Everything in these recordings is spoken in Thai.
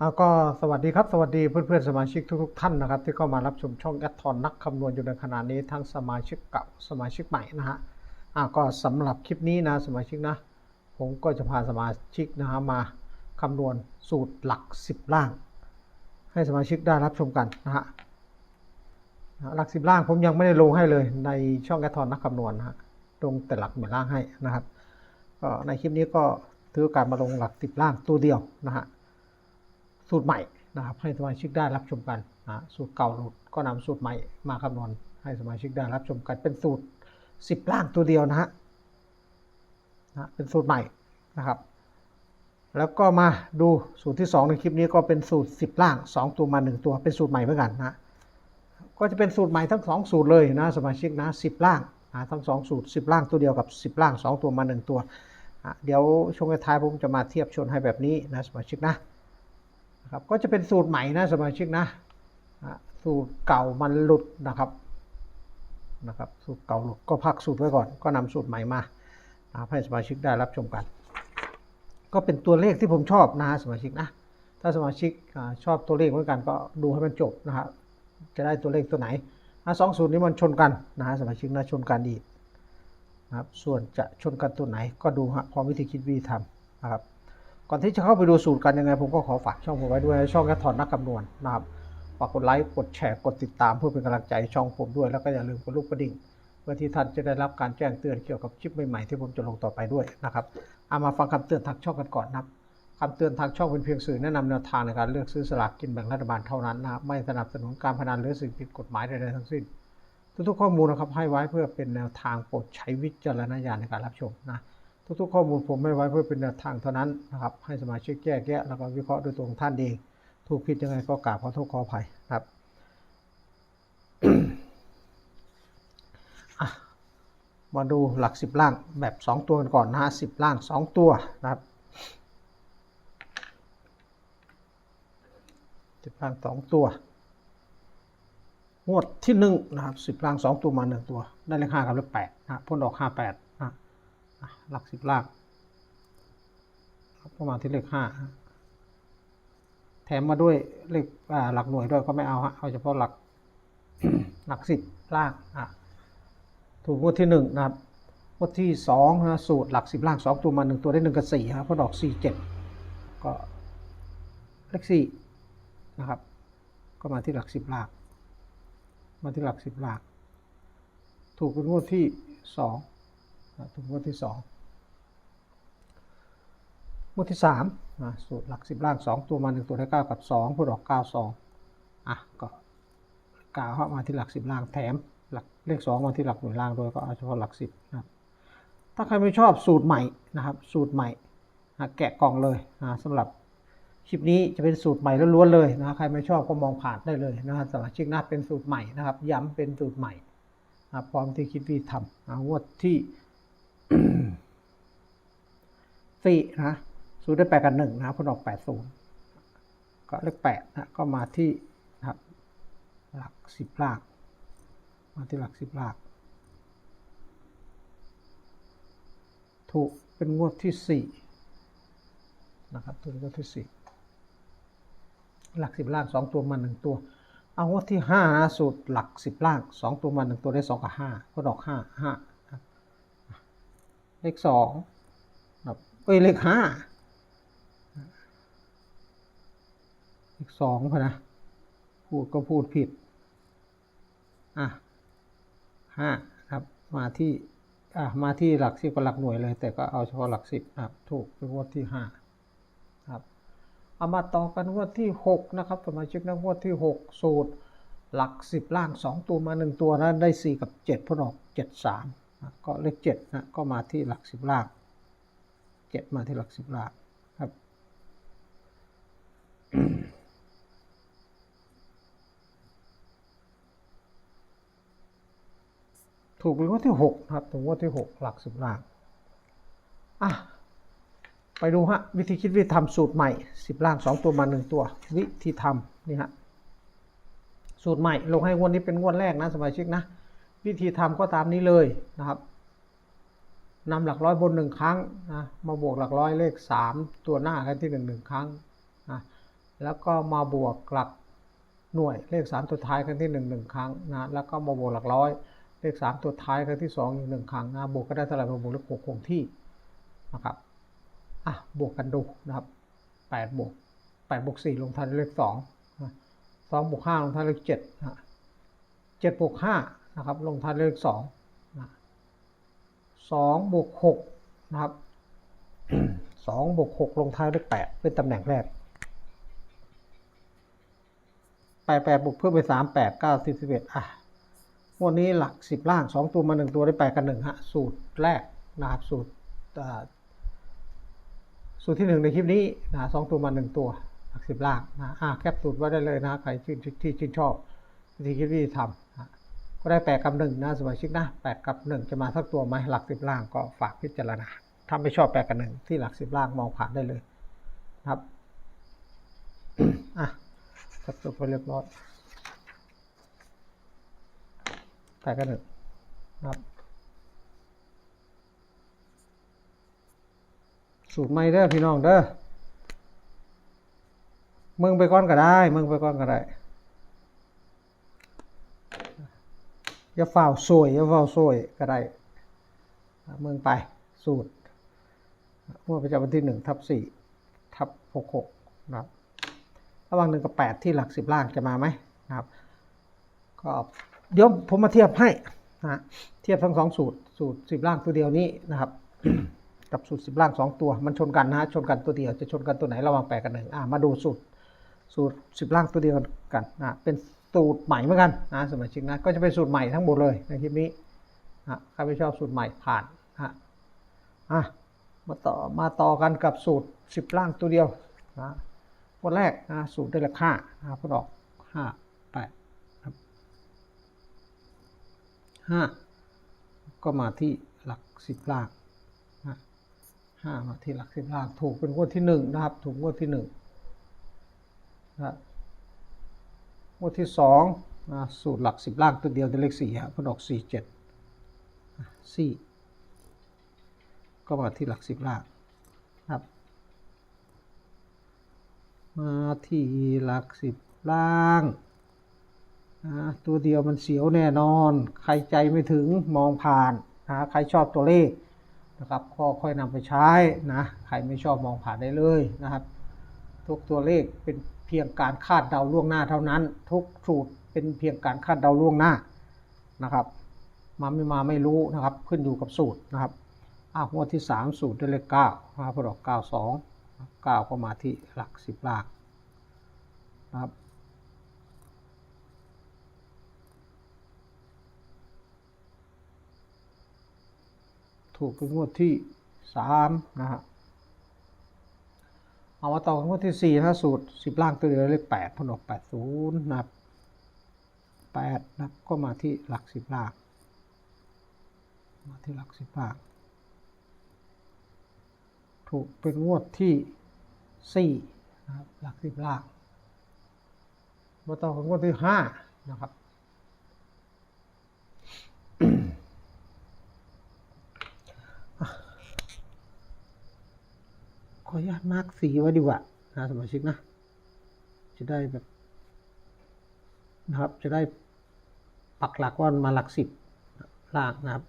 อาก็สวัสดีครับสวัสดีเพื่อนๆสมาชิกทุกๆท่านนะครับ ที่เข้ามารับชมช่องแอดทอนนักคำนวณอยู่ในขณะนี้ทั้งสมาชิกเก่าสมาชิกใหม่นะฮะอ่าก็สำหรับคลิปนี้นะสมาชิกนะ ผมก็จะพาสมาชิกนะฮะมาคำนวณสูตรหลัก 10 ล่าง ให้สมาชิกได้รับชมกันนะฮะหลัก 10 ล่างผมยังไม่ได้ลงให้เลยในช่องแอดทอนนักคำนวณนะฮะลงแต่หลักหมื่นล่างให้นะครับก็ในคลิปนี้ก็ถือโอกาสมาลงหลัก 10 ล่างตัวเดียวนะฮะ สูตรใหม่นะครับ ให้สมาชิกได้รับชมกันนะสูตรเก่าหลุดก็นำสูตรใหม่มาคำนวณให้สมาชิกได้รับชมกันเป็นสูตร 10 ล่างตัวเดียวนะฮะนะเป็นสูตรใหม่นะครับ แล้วก็มาดูสูตรที่ 2 ในคลิปนี้ก็เป็นสูตร 10 ล่าง 2 ตัวมา 1 ตัวเป็นสูตรใหม่เหมือนกันนะก็จะเป็นสูตรใหม่ทั้ง 2 สูตรเลยนะสมาชิกนะ10 ล่างนะทั้ง 2 สูตร 10 ล่างตัวเดียวกับ 10 ล่าง 2 ตัวมา 1 ตัว เดี๋ยวช่วงท้ายผมจะมาเทียบชนให้แบบนี้นะสมาชิกนะ นะครับก็จะเป็นสูตรใหม่นะสมาชิกนะสูตรเก่ามันหลุดนะครับนะครับสูตรเก่าหลุดก็พักสูตรไว้ก่อน ก็นำสูตรใหม่มานะครับให้สมาชิกได้รับชมกัน ก็เป็นตัวเลขที่ผมชอบนะฮะสมาชิกนะถ้าสมาชิกอชอบตัวเลขเหมือนกันก็ดูให้มันจบนะฮะจะได้ตัวเลขตัวไหนอะสองสูตรนี้มันชนกันนะฮะสมาชิกนะชนกันดีนะครับส่วนจะชนกันตัวไหนก็ดูฮะพร้อมวิธีคิดวิธีทำนะครับ ก่อนที่จะเข้าไปดูสูตรกันยังไง ผมก็ขอฝากช่องผมไว้ด้วยช่องแอดทอนนักคำนวณนะครับฝากกดไลค์กดแชร์กดติดตามเพื่อเป็นกำลังใจช่องผมด้วยแล้วก็อย่าลืมกดลูกกระดิ่งเพื่อที่ท่านจะได้รับการแจ้งเตือนเกี่ยวกับคลิปใหม่ๆที่ผมจะลงต่อไปด้วยนะครับเอามาฟังคำเตือนทางช่องกันก่อนนะครับคำเตือนทางช่องเป็นเพียงสื่อแนะนำแนวทางในการเลือกซื้อสลากกินแบ่งรัฐบาลเท่านั้นนะครับไม่สนับสนุนการพนันหรือสิ่งผิดกฎหมายใดๆทั้งสิ้น ทุกๆข้อมูลนะครับให้ไว้เพื่อเป็นแนวทางโปรดใช้วิจารณญาณในการรับชมนะ ทุกๆ ข้อมูลผมไม่ไว้เพื่อเป็นแนวทางเท่านั้นนะครับ ให้สมาชิกแยกแยะแล้วก็วิเคราะห์โดยตัวของท่านเอง ถูกผิดยังไงก็กราบขอโทษขออภัยนะครับมาดูหลักสิบล่างแบบ 2 ตัวกันก่อนนะฮะสิบล่าง 2 ตัวนะครับสิบล่างสองตัวงวดที่หนึ่งนะครับสิบล่างสองตัวมาหนึ่งตัว ได้เลขห้ากับเลขแปดนะพ่นออกห้าแปด หลักสิบลางครับก็มาณที่เลขห้าแถมมาด้วยเลขหลักหน่วยด้วยก็ไม่เอาฮะเอาเฉพาะหลักหลักสิบลางอะถูกงวดที่หนึ่งนะครับงวดที่สองนะสูตรหลักสิบลางสองตัวมาหนึ่งตัวได้หนึ่งกับสี่ครับเพราะดอกสี่เจ็ดก็เลขสี่นะครับ ก็มาที่หลักสิบล่างมาที่หลักสิบล่างถูกเป็นงวดที่สอง ถึงงวดที่สองงวดที่สามสูตรหลักสิบล่างสองตัวมาหนึ่งตัวได้เก้ากับสองพูดออกเก้าสองอะก็กาวเข้ามาที่หลักสิบล่างแถมหลักเลขสองมาที่หลักหน่วยล่างด้วยก็เอาเฉพาะหลักสิบนะครับถ้าใครไม่ชอบสูตรใหม่นะครับ สูตรใหม่นะแกะกล่องเลยนะสำหรับคลิปนี้จะเป็นสูตรใหม่ล้วนๆเลยนะใครไม่ชอบก็มองผ่านได้เลยนะสำหรับชิกนะเป็นสูตรใหม่นะครับ ย้ำเป็นสูตรใหม่นะพร้อมที่คิดวิธีทำนะงวดที่ สี่นะศูนย์ได้แปดกันหนึ่งนะพนออกแปดศูนย์ก็เลขแปดนะก็มาที่นะครับ หลักสิบหลากมาที่หลักสิบหลากถูกเป็นงวดที่สี่นะครับถูกเป็นงวดที่สี่หลักสิบล่างสองตัวมาหนึ่งตัว เอางวดที่ห้านะสูตรหลักสิบล่างสองตัวมาหนึ่งตัวได้สองกับห้าก็ดอกห้าห้า เลขสองครับเอ้ยเลขห้าเลขสองพอนะ พูดก็พูดผิด อะห้าครับ มาที่ อะมาที่หลักสิบกับหลักหน่วยเลย แต่ก็เอาเฉพาะหลักสิบครับ ถูกเป็นงวดที่ห้าครับ เอามาต่อกันงวดที่หกนะครับสมาชิกนะงวดที่หกสูตรหลักสิบล่างสองตัวมาหนึ่งตัวนะได้สี่กับเจ็ดพอดอกเจ็ดสาม ก็เลขเจ็ดนะก็มาที่หลักสิบลางเจ็ดมาที่หลักสิบลางครับ ถูกเป็นงวดที่หกนะครับถึงงวดที่หกหลักสิบลางอะไปดูฮะวิธีคิดวิธีทำสูตรใหม่สิบล่างสองตัวมาหนึ่งตัว วิธีทำนี่ฮะสูตรใหม่ลงให้งวดนี้เป็นงวดแรกนะสมาชิกนะ วิธีทำก็ตามนี้เลยนะครับนำหลักร้อยบนหนึ่งครั้งนะมาบวกหลักร้อยเลขสามตัวหน้ากันที่หนึ่งหนึ่งครั้งนะแล้วก็มาบวกหลักหน่วยเลขสามตัวท้ายครั้งที่หนึ่งหนึ่งครั้งนะแล้วก็มาบวกหลักร้อยเลขสามตัวท้ายครั้งที่สองอีกหนึ่งครั้งนะบวกก็ได้เท่าไหร่มาบวกเลขหกคงที่นะครับอะบวกกันดูนะครับแปดบวกแปดบวกสี่ลงท้ายเลขสองสองบวกห้าลงท้ายเลขเจ็ดนะเจ็ดบวกห้า นะครับ ลงท้ายเลขสองนะสองบวกหกนะครับสองบวกหกลงท้ายด้วยแปดเป็นตำแหน่งแรกแปดแปดบวกเพิ่มไปสามแปดเก้าสิบสิบเอ็ดอะวันนี้หลักสิบล่างสองตัวมาหนึ่งตัวได้แปดกันหนึ่งฮะสูตรแรกนะครับสูตรสูตรที่หนึ่งในคลิปนี้นะสองตัวมาหนึ่งตัวหลักสิบล่างนะอะแคปสูตรไว้ได้เลยนะใครชื่ที่ชื่นชอบวิธีคิดวิธีทำนะ ก็ได้แปดกับหนึ่งนะสมาชิกนะแปดกับหนึ่งจะมาสักตัวไหมหลักสิบล่างก็ฝากพิจารณาถ้าไม่ชอบแปลกันหนึ่งที่หลักสิบล่างมองผ่านได้เลยครับอะกระตุกไปเรียบร้อยแปลกันหนึ่งครับสูตรไม่เด้อพี่น้องเด้อมึงไปก้อนก็ได้ มึงไปก้อนก็ได้ อย่าฝ่าวซวยอย่าฝ่าวซวยก็ได้เมึงไปสูตรงวดประจำวันที่หนึ่งทับสี่ทับหกหกนะครับระหว่างหนึ่งกับแปดที่หลักสิบล่างจะมาไหมนะครับ ก็เดี๋ยวผมมาเทียบให้นะเทียบทั้งสองสูตรสูตรสิบล่างตัวเดียวนี้นะครับ กับสูตรสิบล่างสองตัวมันชนกันนะฮะชนกันตัวเดียวจะชนกันตัวไหนระหว่างแปดกับหนึ่งอ่ามาดูสูตร สูตรสิบล่างตัวเดียวกันนะเป็นสูตรใหม่เหมือนกันนะสมาชิกนะก็จะเป็นสูตรใหม่ทั้งหมดเลยในคลิปนี้นะใครไม่ชอบสูตรใหม่ผ่านนะอะมาต่อมาต่อกันกับสูตรสิบล่างตัวเดียวนะวันแรกนะสูตรได้ราคานะพอดอกห้าแปดครับห้าก็มาที่หลักสิบล่างนะห้ามาที่หลักสิบล่างถูกเป็นงวดที่หนึ่งนะครับ ถูกงวดที่หนึ่ง งวดที่สองนะสูตรหลักสิบล่างตัวเดียวได้เลขสี่ฮะพอดอกสี่เจ็ดสี่ก็มาที่หลักสิบล่างครับ มาที่หลักสิบล่างนะตัวเดียวมันเสียวแน่นอน ใครใจไม่ถึงมองผ่านนะใครชอบตัวเลขนะครับก็ค่อยนำไปใช้นะ ใครไม่ชอบมองผ่านได้เลยนะครับ ทุกตัวเลขเป็น เพียงการคาดเดาล่วงหน้าเท่านั้น ทุกสูตรเป็นเพียงการคาดเดาล่วงหน้านะครับมาไม่มาไม่รู้นะครับ ขึ้นอยู่กับสูตรนะครับอ้าวงวดที่สามสูตรได้เลขเก้ามาพอดอกเก้าสองเก้าก็มาที่หลักสิบหลักนะครับถูกเป็นงวดที่สามนะฮะ เอามาต่อกันงวดที่สี่นะสูตรสิบล่างตัวเดียวเลขแปดพอดอกแปดศูนย์นับแปดนับก็มาที่หลักสิบล่าง มาที่หลักสิบล่าง ถูกเป็นงวดที่สี่นะครับหลักสิบล่างมาต่อของงวดที่ห้านะครับ ออนุญาตมาร์กสีไว้ดีกว่านะสมาชิกนะ จะได้แบบนะครับ จะได้ปักหลักว่ามาหลักสิบล่างนะครับ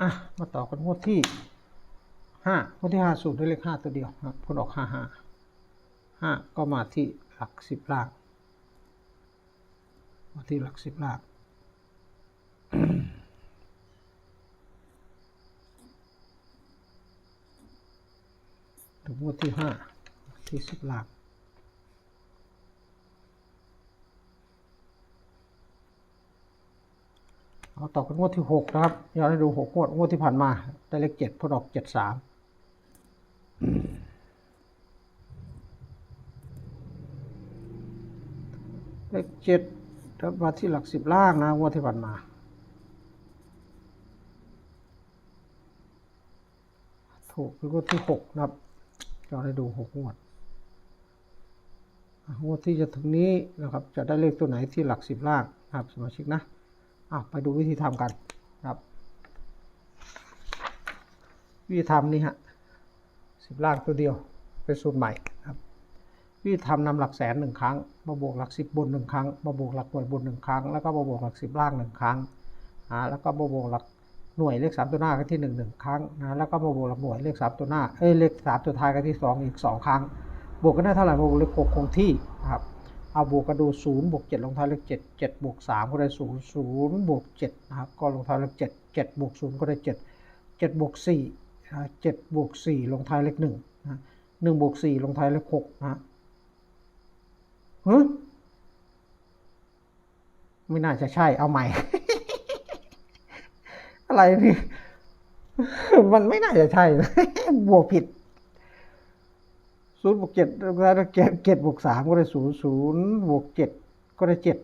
อะ มาต่อกันงวดที่ห้างวดที่ห้าสูตรด้วยเลขห้าตัวเดียวนะครับผลออกห้าห้าห้าก็มาที่หลักสิบล่าง มาที่หลักสิบหล่างถึงงวดที่ห้าที่สิบหล่างเอาต่อกันงวดที่หกนะครับย้อนให้ดูหกงวดงวดที่ผ่านมาได้เลขเจ็ดพอดอกเจ็ดสามเลขเจ็ด แล้วมาที่หลักสิบล่างนะงวดที่ผ่านมา ถูกเป็นงวดที่หกนะครับย้อนให้ดูหกงวดงวดที่จะถึงนี้นะครับ จะได้เลขตัวไหนที่หลักสิบล่างนะครับสมาชิกนะอะไปดูวิธีทำกันครับ วิธีทำนี่ฮะสิบล่างตัวเดียวเป็นสูตรใหม่ ครับวิธีทำนำหลักแสนหนึ่งครั้งมาบวกหลักสิบบนหนึ่งครั้งมาบวกหลักหน่วยบนหนึ่งครั้ง แล้วก็มาบวกหลักสิบล่างหนึ่งครั้งอ่าแล้วก็มาบวกหลักหน่วยเลขสามตัวหน้ากันที่หนึ่งหนึ่งครั้งนะแล้วก็มาบวกหลักหน่วยเลขสามตัวหน้าเอ้ยเลขสามตัวท้ายกันที่สองอีกสองครั้ง บวกกันได้เท่าไหร่มาบวกเลขหกคงที่ครับเอาบวกกันดูศูนย์บวกเจ็ดลงท้ายเลขเจ็ดเจ็ดบวกสามก็ได้ศูนย์ศูนย์บวกเจ็ดนะครับก็ลงท้ายเลขเจ็ดเจ็ดบวกศูนย์ก็ได้เจ็ดเจ็ดบวกสี่นะเจ็ดบวกสี่ลงท้ายเลขหนึ่งนะหนึ่งบวกสี่ลงท้ายเลขหกนะ ฮึไม่น่าจะใช่ เอาใหม่ อะไรนี่ มันไม่น่าจะใช่ บวกผิดศูนย์บวกเจ็ดแล้วเจ็ดเจ็ดบวกสามก็ได้ศูนย์ศูนย์บวกเจ็ดก็ได้เจ็ด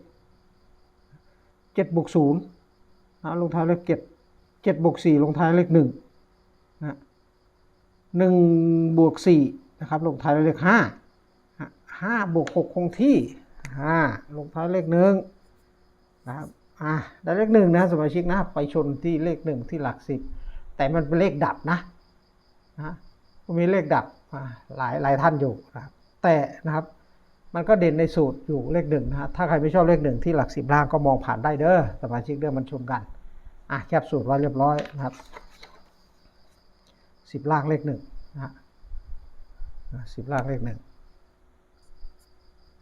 เจ็ดบวกศูนย์นะลงท้ายเลขเจ็ดเจ็ดบวกสี่ลงท้ายเลขหนึ่งนะหนึ่งบวกสี่นะครับ ลงท้ายเลขห้า ห้าบวกหกคงที่ห้าลงท้ายเลขหนึ่งนะครับอ่าได้เลขหนึ่งนะสมาชิกนะไปชนที่เลขหนึ่งที่หลักสิบแต่มันเป็นเลขดับนะนะมีเลขดับหลายหลายท่านอยู่นะครับแต่นะครับมันก็เด่นในสูตรอยู่เลขหนึ่งนะถ้าใครไม่ชอบเลขหนึ่งที่หลักสิบล่างก็มองผ่านได้เด้อสมาชิกเด้อมันชนกันอะแคบสูตรไว้เรียบร้อยนะครับสิบล่างเลขหนึ่งนะสิบล่างเลขหนึ่ง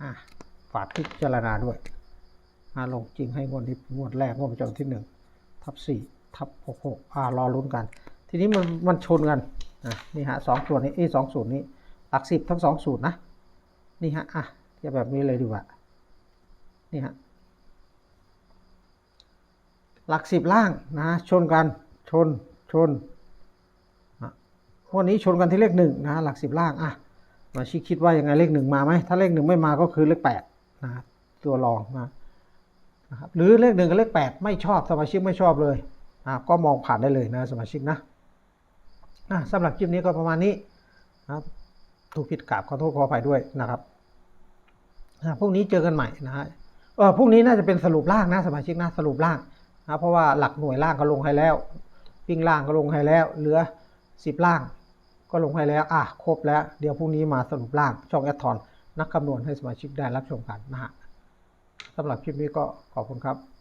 อะฝากพิจารณาด้วยอาลงจริงให้งวดนี้งวดแรกงวดประจำที่หนึ่งทับสี่ทับหกหกอ่ารอลุ้นกัน ทีนี้มันมันชนกันอะนี่ฮะสองส่วนนี้เอ้สองสูตรนี้หลักสิบทั้งสองสูตรนะนี่ฮะอะเทียบแบบนี้เลยดีกว่านี่ฮะหลักสิบล่างนะชนกันชนชนวันนี้ชนกันที่เลขหนึ่งนะหลักสิบล่างอะ มาชิคิดว่ายังไงเลขหนึ่งมาไหมถ้าเลขหนึ่งไม่มาก็คือเลขแปดนะครับตัวรองนะนะครับหรือเลขหนึ่งกับเลขแปดไม่ชอบสมาชิกไม่ชอบเลยอะก็มองผ่านได้เลยนะสมาชิกนะอะสำหรับคลิปนี้ก็ประมาณนี้นะถูกผิดกราบขอโทษขออภัยด้วยนะครับอะพรุ่งนี้เจอกันใหม่นะฮะเออพรุ่งนี้น่าจะเป็นสรุปล่างนะสมาชิกนะสรุปล่างนะเพราะว่าหลักหน่วยล่างก็ลงให้แล้ววิ่งล่างก็ลงให้แล้วเหลือสิบล่าง ก็ลงให้แล้ว อะ ครบแล้ว เดี๋ยวพรุ่งนี้มาสรุปร่างช่องแอดทอนนักคำนวณให้สมาชิกได้รับชมกันนะฮะสำหรับคลิปนี้ก็ขอบคุณครับ